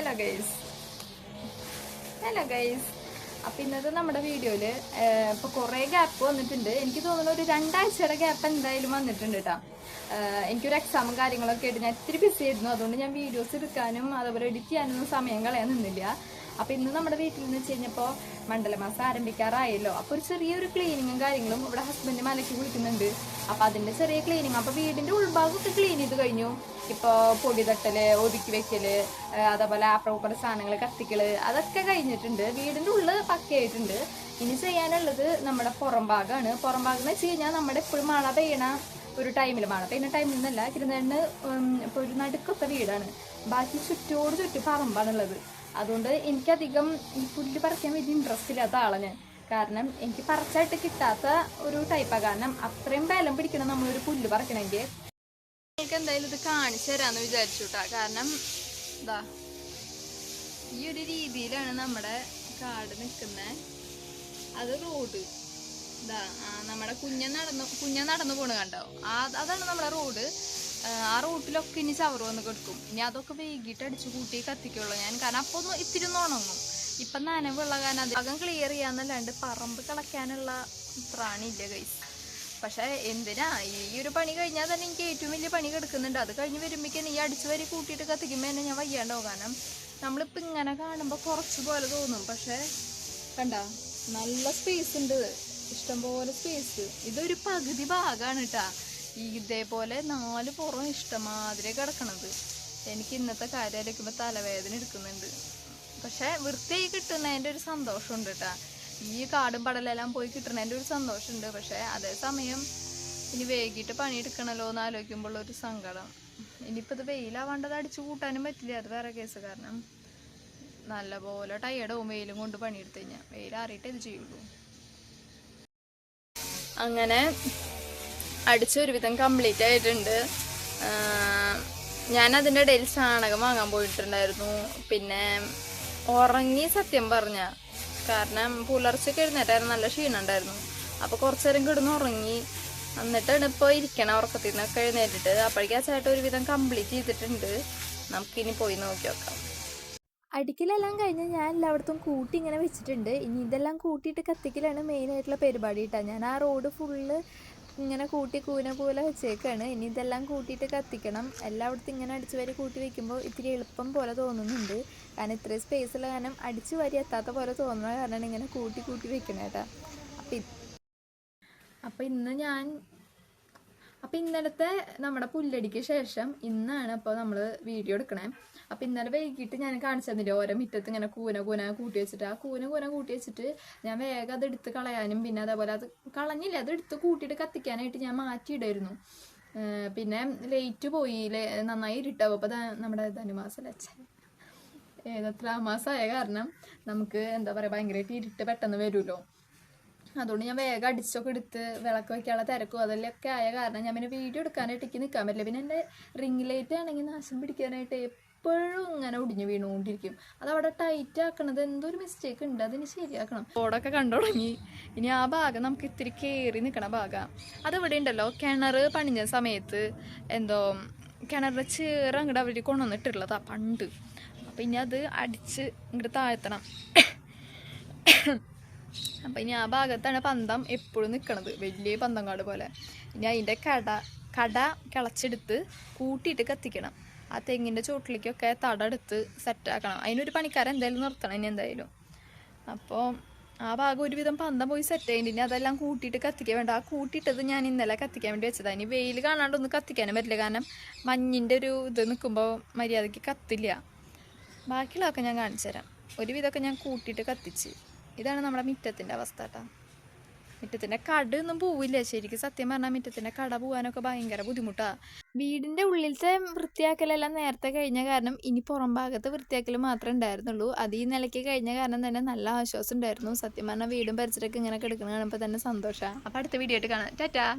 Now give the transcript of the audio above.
Hello guys hello guys അപ്പം ഇന്നത്തെ നമ്മുടെ വീഡിയോയിൽ ഇപ്പോൾ കുറേ ഗ്യാപ്പ് വന്നിട്ടുണ്ട്. എനിക്ക് തോന്നുന്നു ഒരു രണ്ടാഴ്ചയുടെ ഗ്യാപ്പ് എന്തായാലും വന്നിട്ടുണ്ട് കേട്ടോ എനിക്കൊരു എക്സാമും കാര്യങ്ങളൊക്കെ ആയിട്ട് ഞാൻ ഇത്തിരി ബിസി ആയിരുന്നു. അതുകൊണ്ട് ഞാൻ വീഡിയോസ് എടുക്കാനും അതുപോലെ എഡിറ്റ് ചെയ്യാനൊന്നും സമയം കളയാൻ നിന്നില്ല. അപ്പം ഇന്ന് നമ്മുടെ വീട്ടിൽ നിന്ന് വെച്ച് കഴിഞ്ഞപ്പോൾ മണ്ഡലമാസം ആരംഭിക്കാറായല്ലോ. അപ്പോൾ ഒരു ചെറിയൊരു ക്ലീനിങ്ങും കാര്യങ്ങളും ഇവിടെ ഹസ്ബൻഡ് മലയ്ക്ക് വിളിക്കുന്നുണ്ട്. അപ്പോൾ അതിന്റെ ചെറിയ ക്ലീനിങ് അപ്പോൾ വീടിന്റെ ഉൾഭാഗമൊക്കെ ക്ലീൻ ചെയ്ത് കഴിഞ്ഞു. ഇപ്പോൾ പൊടി തട്ടൽ ഒതുക്കി വെക്കൽ ആ, അതേപോലെ ആപ്രോപ്പർ സാധനങ്ങൾ കത്തിക്കൽ അതൊക്കെ കഴിഞ്ഞിട്ടുണ്ട്. വീടിന്റെ ഉള്ളിൽ പക്കയായിട്ടുണ്ട്. ഇനി ചെയ്യാനുള്ളത് നമ്മുടെ പുറം ഭാഗമാണ് പുറം ഭാഗം എന്ന് വെച്ച് കഴിഞ്ഞാൽ നമ്മുടെ എപ്പോഴും മഴ പെയ്യണ ഒരു ടൈമിൽ മഴ പെയ്യുന്ന ടൈമിൽ നിന്നല്ല തിരുനെണ്ണ് ഇപ്പോൾ ഒരു നടുക്കൊക്കെ വീടാണ്. ബാക്കി ചുറ്റോട് ചുറ്റും പറമ്പാണുള്ളത് അതുകൊണ്ട് എനിക്കധികം ഈ പുല്ല് പറിക്കാൻ വലിയ ഇൻട്രസ്റ്റ് ഇല്ലാത്ത ആളാണ് ഞാൻ. കാരണം എനിക്ക് പറിച്ചായിട്ട് കിട്ടാത്ത ഒരു ടൈപ്പാണ് കാരണം അത്രയും ബലം പിടിക്കണം നമ്മളൊരു പുല്ല് പറിക്കണമെങ്കിൽ നിങ്ങൾക്ക് എന്തായാലും ഇത് കാണിച്ചു തരാന്ന് വിചാരിച്ചു കേട്ടാ കാരണം ഇതാ ഈ ഒരു രീതിയിലാണ് നമ്മുടെ കാട് നിൽക്കുന്നത് അത് റോഡ്. ഇതാ നമ്മുടെ കുഞ്ഞ നടന്നു കുഞ്ഞ നടന്നു പോണ കണ്ടോ? ആ അതാണ് നമ്മുടെ റോഡ്. ആ, റൂട്ടിലൊക്കെ ഇനി ചവറ് വന്ന് കിടക്കും. ഇനി അതൊക്കെ വൈകിട്ട് അടിച്ചു കൂട്ടി കത്തിക്കുള്ളൂ ഞാൻ. കാരണം അപ്പൊ ഒന്ന് ഇത്തിരി ഒന്ന് ഉണങ്ങും. ഇപ്പൊ നനവുള്ള കാരണം അകം ക്ലിയർ ചെയ്യാന്നല്ലാണ്ട് പറമ്പ് കളയ്ക്കാനുള്ള പ്രാണിയില്ല കൈസ് പക്ഷെ എന്തിനാ? ഈ ഒരു പണി കഴിഞ്ഞാൽ തന്നെ എനിക്ക് ഏറ്റവും വലിയ പണി കിടക്കുന്നുണ്ട്. അത് കഴിഞ്ഞ് വരുമ്പോഴേക്കും ഈ അടിച്ചു വരി കൂട്ടിയിട്ട് കത്തിക്കുമ്പോൾ തന്നെ ഞാൻ വയ്യാണ്ടോ കാരണം നമ്മളിപ്പോൾ ഇങ്ങനെ കാണുമ്പോൾ കുറച്ച് പോലെ തോന്നും. പക്ഷെ കണ്ട? നല്ല സ്പേസ് ഉണ്ട്. ഇഷ്ടംപോലെ സ്പേസ് ഇതൊരു പകുതി ഭാഗമാണ് കേട്ടാ ഇതേപോലെ നാല് പുറം ഇഷ്ടം ഇഷ്ടമാതിരി കിടക്കണത്. എനിക്ക് ഇന്നത്തെ കാര്യം ആലോചിക്കുമ്പോൾ തലവേദന എടുക്കുന്നുണ്ട്. പക്ഷെ വൃത്തിയായി കിട്ടുന്നതിന്റെ ഒരു സന്തോഷമുണ്ട് കേട്ടാ. ഈ കാടും പടലെല്ലാം പോയി കിട്ടുന്നതിന്റെ ഒരു സന്തോഷമുണ്ട്. പക്ഷെ അതേസമയം ഇനി വൈകിട്ട് പണിയെടുക്കണല്ലോ എന്ന് ആലോചിക്കുമ്പോൾ ഒരു സങ്കടം. ഇനിയിപ്പോൾ ഇത് വെയിലാവാണ്ടത് അടിച്ചു കൂട്ടാനും പറ്റില്ല. അത് വേറെ കേസ്. കാരണം നല്ലപോലെ ടയേർഡാവും വെയിലും കൊണ്ട് പണിയെടുത്ത് കഴിഞ്ഞാൽ വെയിലാറിയിട്ടേ ഇത് ചെയ്യുള്ളൂ. അങ്ങനെ അടിച്ച് ഒരുവിധം കംപ്ലീറ്റ് ആയിട്ടുണ്ട്. ഞാൻ അതിന്റെ ഇടയിൽ ചാണകം വാങ്ങാൻ പോയിട്ടുണ്ടായിരുന്നു. പിന്നെ ഉറങ്ങി സത്യം പറഞ്ഞ. കാരണം പുലർച്ചയ്ക്ക് എഴുന്നേറ്റായിരുന്നു നല്ല ക്ഷീണം ഉണ്ടായിരുന്നു. അപ്പോൾ കുറച്ചു നേരം കിടന്ന് ഉറങ്ങി. എന്നിട്ടാണ് ഇപ്പൊ ഇരിക്കണ ഉറക്കത്തിൽ നിന്നൊക്കെ എഴുന്നേറ്റിട്ട്. അപ്പോഴേക്കും ആ ചേട്ടൻ ഒരുവിധം കംപ്ലീറ്റ് ചെയ്തിട്ടുണ്ട്. നമുക്കിനി പോയി നോക്കി നോക്കാം. അടുക്കിലെല്ലാം കഴിഞ്ഞ് ഞാൻ എല്ലായിടത്തും കൂട്ടി ഇങ്ങനെ വെച്ചിട്ടുണ്ട്. ഇനി ഇതെല്ലാം കൂട്ടിയിട്ട് കത്തിക്കലാണ് മെയിനായിട്ടുള്ള പരിപാടി കേട്ടോ. ഞാൻ ആ റോഡ് ഫുള്ള് ഇങ്ങനെ കൂട്ടി കൂന പോലെ വെച്ചേക്കാണ്. ഇനി ഇതെല്ലാം കൂട്ടിയിട്ട് കത്തിക്കണം. എല്ലായിടത്തും ഇങ്ങനെ അടിച്ചു വരി കൂട്ടി വെക്കുമ്പോൾ ഇത്തിരി എളുപ്പം പോലെ തോന്നുന്നുണ്ട്. കാരണം ഇത്രയും സ്പേസ് ഉള്ള കാരണം അടിച്ചു വരി എത്താത്ത പോലെ തോന്നുന്ന കാരണം ഇങ്ങനെ കൂട്ടി കൂട്ടി വെക്കണേട്ടാ കേട്ടോ അപ്പം അപ്പോൾ ഇന്ന് ഞാൻ അപ്പോൾ ഇന്നലത്തെ നമ്മുടെ പുല്ലടിക്ക് ശേഷം ഇന്നാണ് അപ്പോൾ നമ്മൾ വീഡിയോ എടുക്കണേ. അപ്പോൾ ഇന്നലെ വൈകിട്ട് ഞാൻ കാണിച്ചു തന്നില്ലേ ഓരോ മുറ്റത്ത് ഇങ്ങനെ കൂന കൂന കൂട്ടി വെച്ചിട്ട്. ആ കൂന കൂന കൂട്ടി വെച്ചിട്ട് ഞാൻ വേഗം അത് എടുത്ത് കളയാനും പിന്നെ അതേപോലെ അത് കളഞ്ഞില്ല അത് എടുത്ത് കൂട്ടിയിട്ട് കത്തിക്കാനായിട്ട് ഞാൻ മാറ്റിയിടായിരുന്നു. പിന്നെ ലേറ്റ് പോയി നന്നായി ഇരുട്ടാവും. അപ്പോൾ നമ്മുടെ ധനുമാസം അച്ഛൻ ഏതത്ര മാസമായ കാരണം നമുക്ക് എന്താ പറയുക ഭയങ്കരമായിട്ട് ഇരുട്ട് പെട്ടെന്ന് വരുമല്ലോ. അതുകൊണ്ട് ഞാൻ വേഗം അടിച്ചൊക്കെ എടുത്ത് വിളക്ക് വയ്ക്കാനുള്ള തിരക്കും അതിലൊക്കെ ആയ കാരണം ഞാൻ പിന്നെ വീഡിയോ എടുക്കാനായിട്ട് എനിക്ക് നിൽക്കാൻ പറ്റില്ല. പിന്നെ എന്റെ റിംഗ് ലൈറ്റ് ആണെങ്കിൽ നാശം പിടിക്കാനായിട്ട് എപ്പോഴും ഇങ്ങനെ ഒടിഞ്ഞു വീണുകൊണ്ടിരിക്കും. അത് അവിടെ ടൈറ്റ് ആക്കണത് എന്തോ ഒരു മിസ്റ്റേക്ക് ഉണ്ട്. അതിന് ശരിയാക്കണം. ഓടൊക്കെ കണ്ടു തുടങ്ങി. ഇനി ആ ഭാഗം നമുക്ക് ഇത്തിരി കയറി നിൽക്കണ ഭാഗം. അതിവിടെ ഉണ്ടല്ലോ. കിണർ പണിഞ്ഞ സമയത്ത് എന്തോ കിണറിന്റെ ചേറ് അങ്ങോട്ട് അവർ കൊണ്ടുവന്നിട്ടുള്ളതാ പണ്ട്. അപ്പം ഇനി അത് അടിച്ച് ഇങ്ങോട്ട് താഴ്ത്തണം. അപ്പം ഇനി ആ ഭാഗത്താണ് പന്തം എപ്പോഴും നിൽക്കണത് വലിയ പന്തങ്കാട് പോലെ. ഇനി അതിന്റെ കട കട കിളച്ചെടുത്ത് കൂട്ടിയിട്ട് കത്തിക്കണം. ആ തെങ്ങിന്റെ ചോട്ടിലേക്കൊക്കെ തട എടുത്ത് സെറ്റാക്കണം അതിനൊരു പണിക്കാരൻ എന്തായാലും നിർത്തണം ഇനി എന്തായാലും. അപ്പോൾ ആ ഭാഗം ഒരുവിധം പന്തം പോയി സെറ്റ് ആയിട്ട് ഇനി അതെല്ലാം കൂട്ടിയിട്ട് കത്തിക്കാൻ വേണ്ട. ആ കൂട്ടിയിട്ടത് ഞാൻ ഇന്നലെ കത്തിക്കാൻ വേണ്ടി വെച്ചതാണ് ഇനി വെയിൽ കാണാണ്ടൊന്നും കത്തിക്കാനും പറ്റില്ല. കാരണം മഞ്ഞിന്റെ ഒരു ഇത് നിൽക്കുമ്പോൾ മര്യാദയ്ക്ക് കത്തില്ല. ബാക്കിയുള്ളതൊക്കെ ഞാൻ കാണിച്ചു തരാം ഒരുവിധമൊക്കെ ഞാൻ കൂട്ടിയിട്ട് കത്തിച്ച്. ഇതാണ് നമ്മുടെ മിറ്റത്തിന്റെ അവസ്ഥ കേട്ടോ. മിറ്റത്തിന്റെ കട ഒന്നും പോവില്ല. ശരിക്കും സത്യം പറഞ്ഞാൽ മിറ്റത്തിന്റെ കട പോകാനൊക്കെ ഭയങ്കര ബുദ്ധിമുട്ടാണ് വീടിന്റെ ഉള്ളിലത്തെ വൃത്തിയാക്കലെല്ലാം നേരത്തെ കഴിഞ്ഞ കാരണം ഇനി പുറം ഭാഗത്ത് വൃത്തിയാക്കൽ മാത്രമേ ഉണ്ടായിരുന്നുള്ളൂ. അത് ഈ നിലയ്ക്ക് കഴിഞ്ഞ കാരണം തന്നെ നല്ല ആശ്വാസം ഉണ്ടായിരുന്നു. സത്യം പറഞ്ഞാൽ വീടും പരിസരമൊക്കെ ഇങ്ങനെ കിടക്കുന്ന കാണുമ്പോൾ തന്നെ സന്തോഷമാണ് അപ്പോൾ അടുത്ത വീഡിയോ ആയിട്ട് കാണാം. ടാറ്റാ.